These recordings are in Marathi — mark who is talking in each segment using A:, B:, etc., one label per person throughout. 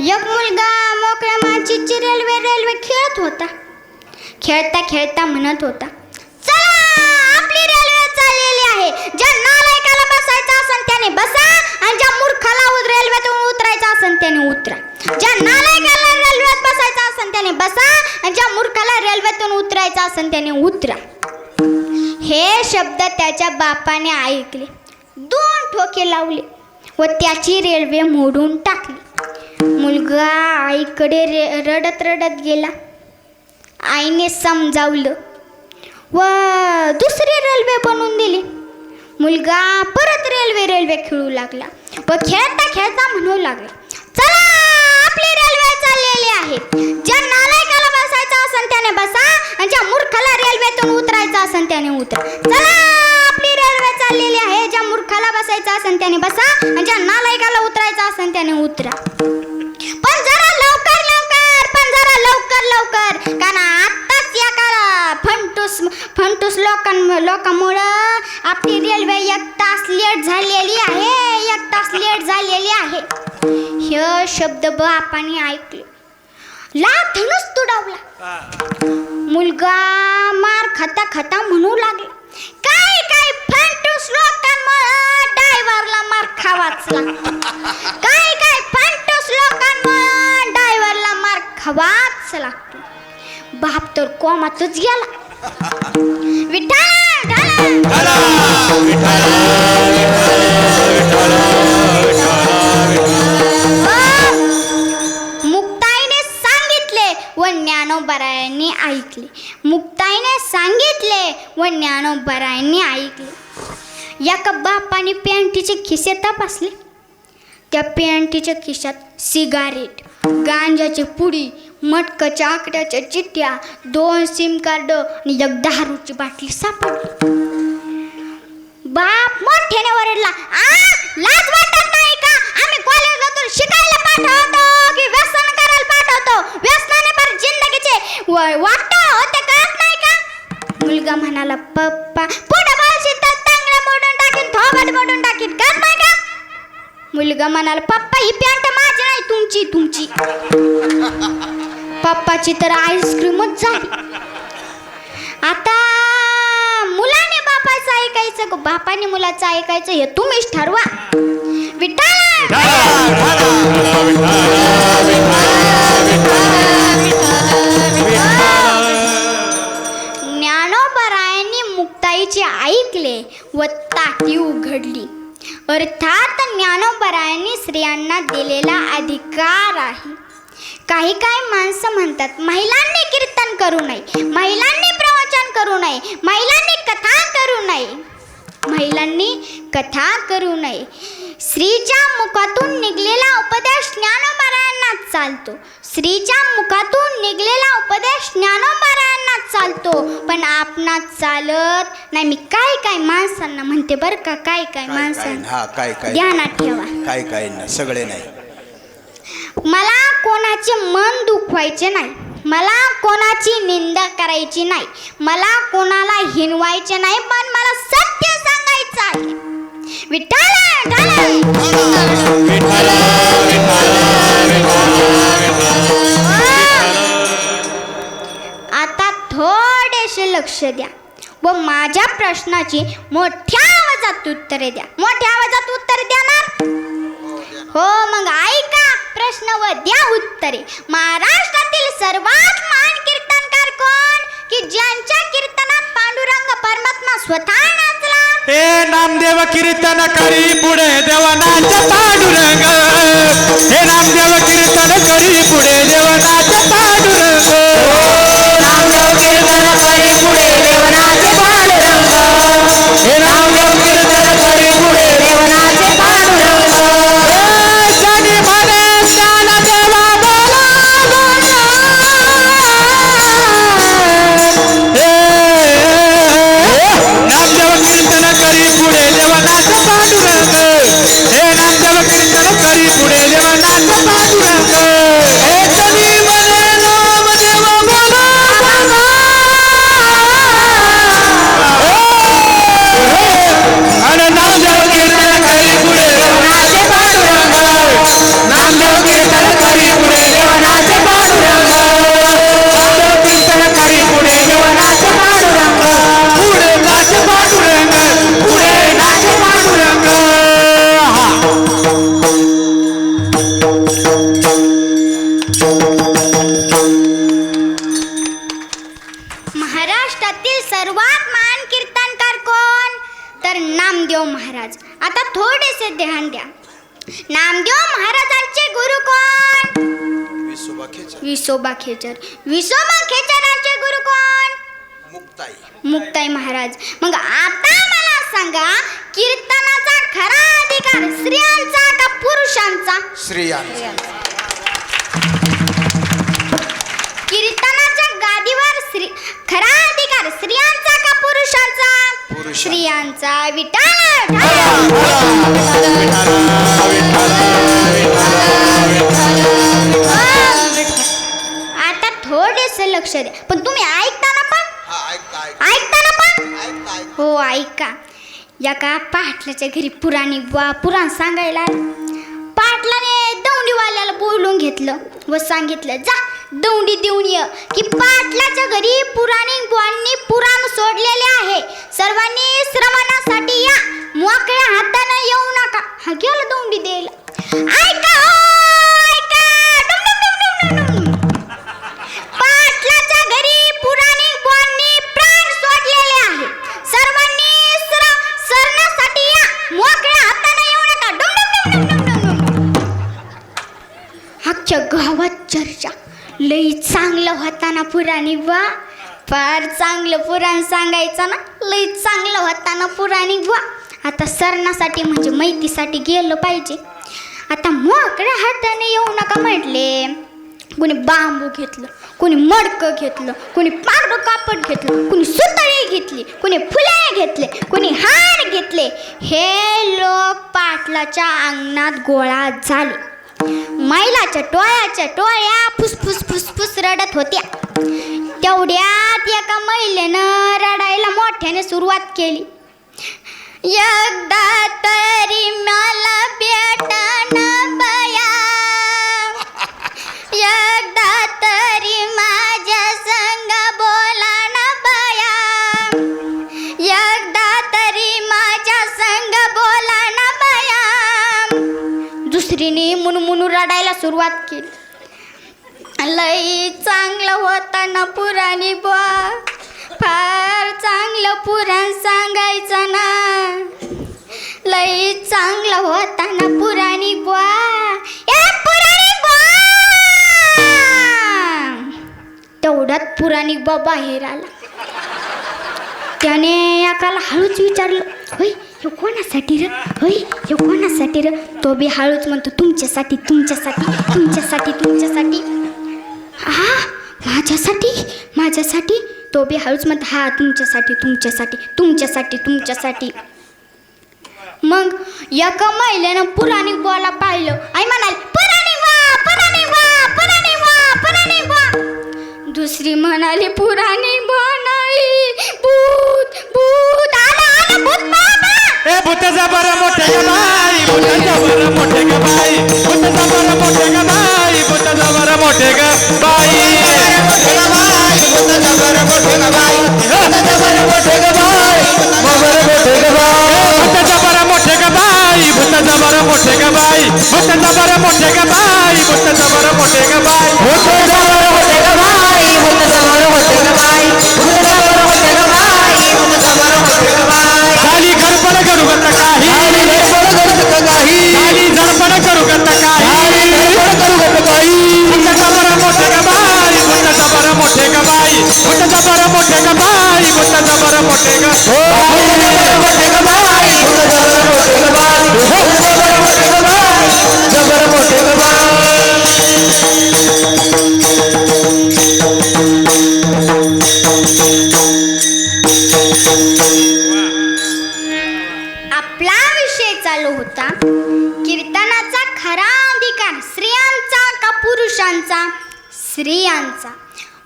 A: एक मुलगा मोकळ्या माचीची रेल्वे रेल्वे खेळत होता. खेळता खेळता म्हणत होता चला आपली रेल्वे चाललेली आहे. ज्या नालायकाला बसायचं असेल त्याने बसा आणि ज्या मूर्खाला रेल्वेतून उतरायचं असेल त्याने उतरा. ज्या नालायकाला रेल्वेत बसायचं असेल त्याने बसा आणि ज्या मूर्खाला रेल्वेतून उतरायचं असेल त्याने उतरा. हे शब्द त्याच्या बापाने ऐकले. दोन ठोके लावले व त्याची रेल्वे मोडून टाकली. मुलगा आईकडे रे रडत रडत गेला. आईने समजावलं. व दुसरी रेल्वे बनवून दिली. मुलगा परत रेल्वे रेल्वे खेळू लागला व खेळता खेळता म्हणू लागला चला आपली रेल्वे चाललेली आहे ज्या नालायकाला बसायचं असेल त्याने बसा आणि ज्या मूर्खाला रेल्वेतून उतरायचं असेल त्याने उतरा. चला चाललेली आहे ज्या मूर्खाला बसायचं असेल त्याने बसा आणि ज्या नालायकाला उतरायचं असेल त्याने उतरा. पण जरा लवकर लवकर पण जरा लवकर लवकर. कारण आत्ताच या काळा फंटूस फंटूस लोकां लोकांमुळं आपली रेल्वे एक तास लेट झालेली आहे एक तास लेट झालेली आहे. हे शब्द बापाने ऐकले. लाथनच तुडावला. मुलगा मार खाता खाता म्हणू लागला. वाचला. काय काय? फंटूस लोकांमुळं ड्रायव्हरला मार खावाच लागतो. बाप तर कोमातच गेला. विठ्ठल! मुक्ताईने सांगितले व ज्ञानोबरायांनी ऐकले. मुक्ताईने सांगितले व ज्ञानोबरायांनी ऐकले. एका बापाने पॅन्टीचे खिसे तपासले? त्या पॅन्टीच्या खिशात सिगारेट गांजाची पुडी मटकाच्या आकड्याच्या चिठ्ठ्या दोन सिम कार्ड आणि एक दारूची बाटली सापडली. बाप मोठ्याने ओरडला आ लाज वाटत नाही का? आम्ही कॉलेजातून शिकायला पाठवतो की व्यसन करायला पाठवतो? व्यसनाने पर जिंदगीचे व- होते नाही का? मुलगा म्हणाला पप्पा पुढे टाकीन मोडून टाकीन का नाही मुलगा म्हणाला पप्पा ही पॅन्ट माझी नाही तुमची तुमची. पप्पाची तर आईस्क्रीमच झाली. आता मुलाने बापाचं ऐकायचं बापाने मुलाचं ऐकायचं हे तुम्हीच ठरवा. विठ्ठल! ज्ञानोबरायांनी मुक्ताईचे ऐकले व ती उघडली. अर्थात ज्ञानोबरायांनी स्त्रियांना दिलेला अधिकार आहे. काही काही माणसं म्हणतात महिलांनी कीर्तन करू नये महिलांनी प्रवचन करू नये महिलांनी कथा करू नये. महिलांनी कथा करू नये. स्त्रीच्या मुखातून निघलेला उपदेश ज्ञानोबरायांना चालतो. स्त्रीच्या मुखातून निघलेला उपदेश ज्ञानोबरायांना चालतो. पण आपणात चालत नाही. मी काय काय माणसांना म्हणते बरं का? काय काय माणसांना?
B: हा काय काय
A: ध्यानात ठेवा.
B: काय काय नाही सगळे नाही.
A: मला कोणाचे मन दुखवायचे नाही. मला कोणाची निंदा करायची नाही. मला कोणाला हिनवायचे नाही पण मला सत्य सांगायचं आहे. विठ्ठल! विठ्ठल! आता लक्ष द्या व माझ्या प्रश्नाची मोठ्या आवाजात उत्तरे द्या. मोठ्या आवाजात उत्तर ना हो मग ऐका. प्रश्न व द्या उत्तरे. महाराष्ट्रातील सर्वात महान कीर्तनकार कोण? की ज्यांच्या कीर्तनात पांडुरंग परमात्मा स्वतः नाचला?
C: हे नामदेव कीर्तन करी पुढे देवनाथ पांडुरंग. हे नामदेव कीर्तन करी पुढे महाराष्ट्रातील सर्वात महान कीर्तनकार कोण? तर नामदेव
A: महाराज. आता थोडेसे ध्यान द्या. नामदेव महाराजांचे गुरु कोण?
B: विसोबा
A: खेचर. विसोबा खेचरांचे गुरु कोण?
B: मुक्ताई.
A: मुक्ताई महाराज. मग आता मला सांगा कीर्तनाचा खरा अधिकार स्त्रियांचा का पुरुषांचा?
B: स्त्रियांचा.
A: खरा अधिकार स्त्रियांचा का पुरुषांचा. स्त्रियांचा विटाळ आता थोडेसे लक्ष द्या. पण तुम्ही पण?
B: ऐकता
A: ऐकताना पण?
B: ऐकता ऐकता.
A: हो ऐका. या का पाटलाच्या घरी पुराणी बा पुराण सांगायला. पाटलाने दौंडीवाल्याला बोलून घेतलं व सांगितलं जा दौंडी देऊन ये. की पाटलाच्या घरी पुराणी बुवांनी पुराण सोडलेले आहे. सर्वांनी श्रवणासाठी या. मोकळ्या हाताने येऊ नका. हा गेला दौंडी द्यायला? ऐका ऐका आणि पुराणी फार चांगलं पुराण सांगायचं ना लई चांगलं होता ना पुराणी वा. आता सरणासाठी म्हणजे माहितीसाठी गेलं पाहिजे. आता मोकळ्या हाताने येऊ नका म्हटले. कोणी बांबू घेतलं कोणी मडकं घेतलं कोणी पांढरं कापड घेतलं कोणी सुतळी घेतली कोणी फुले घेतले कोणी हार घेतले. हे लोक पाटलाच्या अंगणात गोळा झाले. मैलाच्या टोळ्याच्या टोळ्या फुसफुस फुसफुस रडत होत्या. तेवढ्यात एका महिलेनं रडायला मोठ्याने सुरुवात केली. एकदा तरी मला भेटन बया. एकदा तरी माझ्या संग बोला ना बया. एकदा तरी माझ्या संग बोला ना बया. दुसरीने मुनमुनू रडायला सुरुवात केली. लई चांगलं होतं लोकांना पुराणी बुवा फार चांगलं पुराण सांगायचं ना. लई चांगलं होता ना पुराणी बुवा तेवढ्यात पुराणी बुवा बाहेर आला. त्याने एकाला हळूच विचारलं होय हे कोणासाठी र? होय हे कोणासाठी र? तो बी हळूच म्हणतो तुमच्यासाठी तुमच्यासाठी तुमच्यासाठी तुमच्यासाठी. हा माझ्यासाठी? माझ्यासाठी? तो बी हळूच म्हणत हा तुमच्यासाठी तुमच्यासाठी तुमच्यासाठी तुमच्यासाठी. मग एका महिलेनं पुराणी बोला पाहिलं. आई म्हणाली पुराणी वा पुराणी वा पुराणी वा पुराणी वा. दुसरी म्हणाली पुराणी बुवा भूत भूत आला आला भूत बाबा.
C: ए भूताचा बरं मोठे ग बाई भूताचा बरं मोठे ग बाई भूताचा बरं मोठे बर मोठे ग बाई. मोठे ग बाई. मोठे ग बाई.
A: स्त्रियांचा.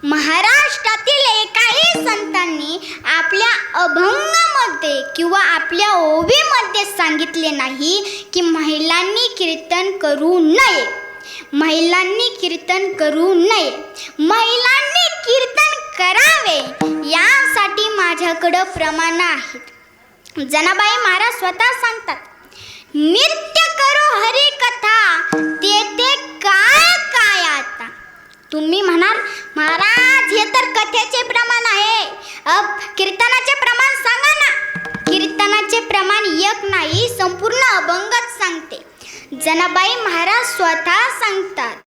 A: महाराष्ट्रातील एकाही संतांनी आपल्या अभंगामध्ये किंवा आपल्या ओवीमध्ये सांगितले नाही की महिलांनी कीर्तन करू नये. महिलांनी कीर्तन करू नये. महिलांनी कीर्तन करावे यासाठी माझ्याकडं प्रमाण आहेत. जनाबाई महाराज स्वतः सांगतात नृत्य हे प्रमाण आहे. अब कीर्तनाचे प्रमाण सांगा ना. कीर्तनाचे प्रमाण एक नाही संपूर्ण अभंगच सांगते. जनाबाई महाराज स्वतः सांगतात.